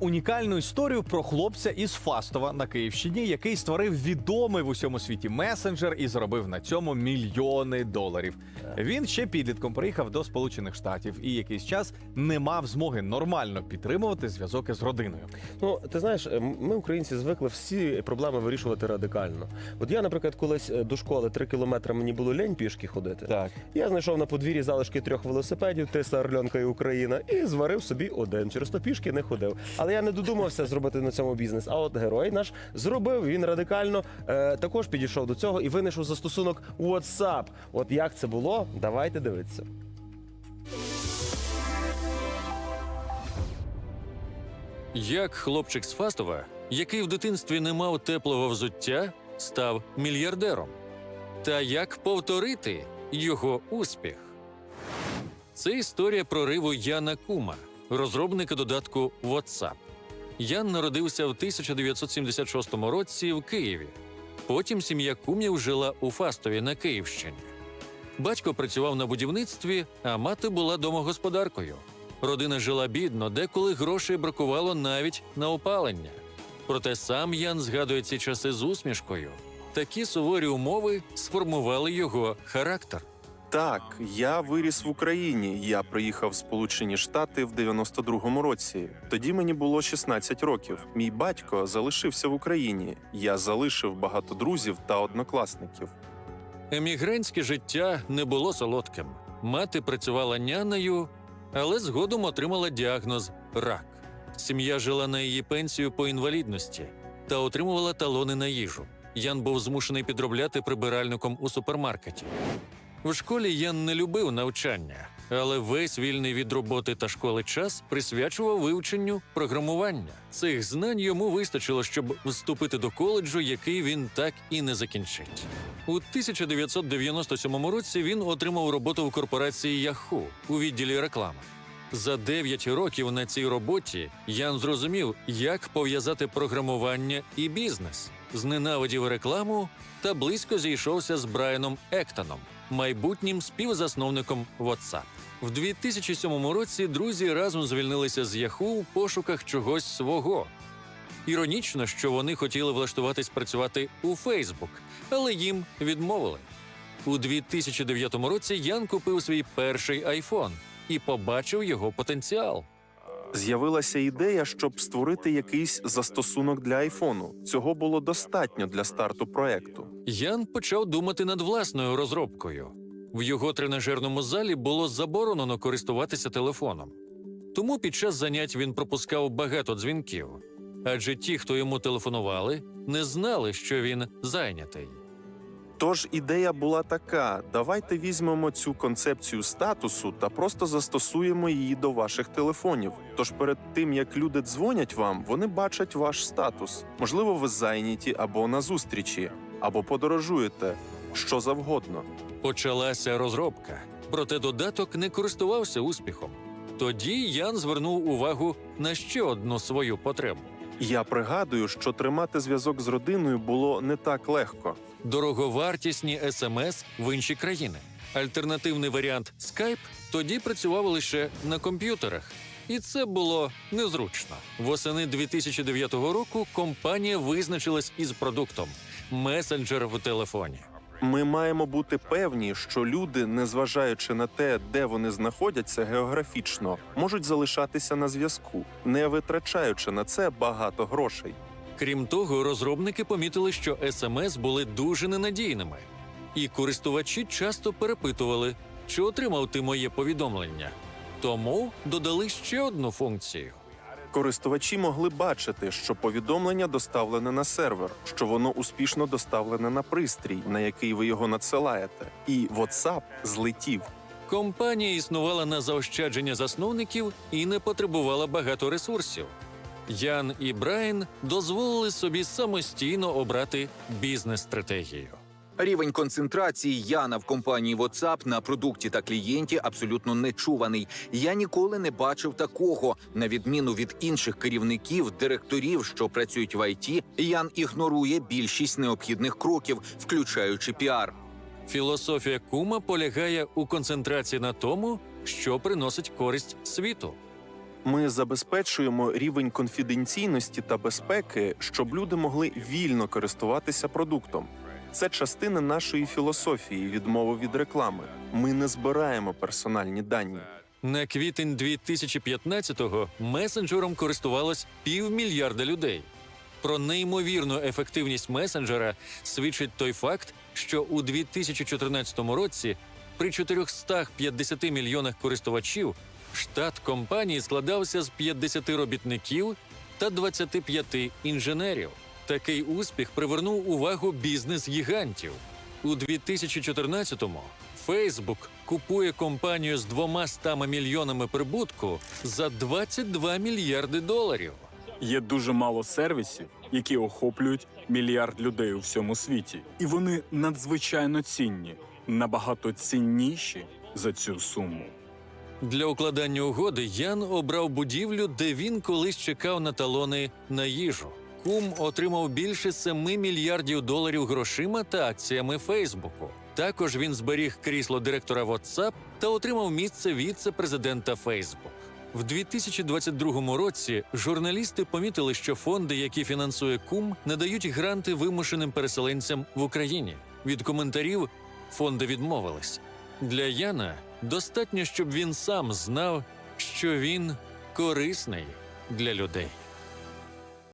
Унікальну історію про хлопця із Фастова на Київщині, який створив відомий в усьому світі месенджер і заробив на цьому мільйони доларів. Він ще підлітком приїхав до Сполучених Штатів і якийсь час не мав змоги нормально підтримувати зв'язок із родиною. Ну, ти знаєш, е, ми, українці, звикли всі проблеми вирішувати радикально. От я, наприклад, колись е, до школи три кілометри мені було лень пішки ходити. Так. Я знайшов на подвір'ї залишки трьох велосипедів, Тесла, Орльонка і Україна, і зварив собі один. Через то пішки не ходив. Але я не додумався зробити на цьому бізнес. А от герой наш зробив. Він радикально е, також підійшов до цього і винайшов застосунок WhatsApp. От як це було, давайте дивитися. Як хлопчик з Фастова, який в дитинстві не мав теплого взуття, став мільярдером? Та як повторити його успіх? Це історія прориву Яна Кума, розробника додатку WhatsApp. Ян народився в 1976 році в Києві. Потім сім'я Кумів жила у Фастові на Київщині. Батько працював на будівництві, а мати була домогосподаркою. Родина жила бідно, деколи грошей бракувало навіть на опалення. Проте сам Ян згадує ці часи з усмішкою. Такі суворі умови сформували його характер. Так, я виріс в Україні. Я приїхав в Сполучені Штати в 92-му році. Тоді мені було 16 років. Мій батько залишився в Україні. Я залишив багато друзів та однокласників. Емігрантське життя не було солодким. Мати працювала нянею, але згодом отримала діагноз рак. Сім'я жила на її пенсію по інвалідності та отримувала талони на їжу. Ян був змушений підробляти прибиральником у супермаркеті. В школі Ян не любив навчання, але весь вільний від роботи та школи час присвячував вивченню програмування. Цих знань йому вистачило, щоб вступити до коледжу, який він так і не закінчить. У 1997 році він отримав роботу в корпорації Yahoo у відділі реклами. За 9 років на цій роботі Ян зрозумів, як пов'язати програмування і бізнес, зненавидів рекламу та близько зійшовся з Брайаном Ектоном, майбутнім співзасновником WhatsApp. В 2007 році друзі разом звільнилися з Yahoo у пошуках чогось свого. Іронічно, що вони хотіли влаштуватись працювати у Facebook, але їм відмовили. У 2009 році Ян купив свій перший iPhone і побачив його потенціал. З'явилася ідея, щоб створити якийсь застосунок для айфону. Цього було достатньо для старту проекту. Ян почав думати над власною розробкою. В його тренажерному залі було заборонено користуватися телефоном. Тому під час занять він пропускав багато дзвінків, адже ті, хто йому телефонували, не знали, що він зайнятий. Тож ідея була така: давайте візьмемо цю концепцію статусу та просто застосуємо її до ваших телефонів. Тож перед тим як люди дзвонять вам, вони бачать ваш статус. Можливо, ви зайняті або на зустрічі, або подорожуєте, що завгодно. Почалася розробка, проте додаток не користувався успіхом. Тоді Ян звернув увагу на ще одну свою потребу. Я пригадую, що тримати зв'язок з родиною було не так легко. дороговартісні смс в інші країни. Альтернативний варіант Skype тоді працював лише на комп'ютерах, і це було незручно. Восени 2009 року компанія визначилась із продуктом месенджер в телефоні. Ми маємо бути певні, що люди, незважаючи на те, де вони знаходяться географічно, можуть залишатися на зв'язку, не витрачаючи на це багато грошей. Крім того, розробники помітили, що смс були дуже ненадійними, і користувачі часто перепитували, чи отримав ти моє повідомлення. Тому додали ще одну функцію. Користувачі могли бачити, що повідомлення доставлене на сервер, що воно успішно доставлене на пристрій, на який ви його надсилаєте, і WhatsApp злетів. Компанія існувала на заощадження засновників і не потребувала багато ресурсів. Ян і Брайан дозволили собі самостійно обрати бізнес-стратегію. Рівень концентрації Яна в компанії WhatsApp на продукті та клієнті абсолютно нечуваний. Я ніколи не бачив такого. На відміну від інших керівників, директорів, що працюють в ІТ, Ян ігнорує більшість необхідних кроків, включаючи піар. Філософія кума полягає у концентрації на тому, що приносить користь світу. Ми забезпечуємо рівень конфіденційності та безпеки, щоб люди могли вільно користуватися продуктом. Це частина нашої філософії відмови від реклами. Ми не збираємо персональні дані. На квітень 2015-го месенджером користувалось півмільярда людей. Про неймовірну ефективність месенджера свідчить той факт, що у 2014 році при 450 мільйонах користувачів штат компанії складався з 50 робітників та 25 інженерів. Такий успіх привернув увагу бізнес-гігантів. У 2014-му Facebook купує компанію з 200 мільйонами прибутку за 22 мільярди доларів. Є дуже мало сервісів, які охоплюють мільярд людей у всьому світі, і вони надзвичайно цінні, набагато цінніші за цю суму. Для укладання угоди Ян обрав будівлю, де він колись чекав на талони на їжу. Кум отримав більше 7 мільярдів доларів грошима та акціями Фейсбуку. Також він зберіг крісло директора WhatsApp та отримав місце віце-президента Facebook. В 2022 році журналісти помітили, що фонди, які фінансує кум, надають гранти вимушеним переселенцям в Україні. Від коментарів фонди відмовились. Для Яна достатньо, щоб він сам знав, що він корисний для людей.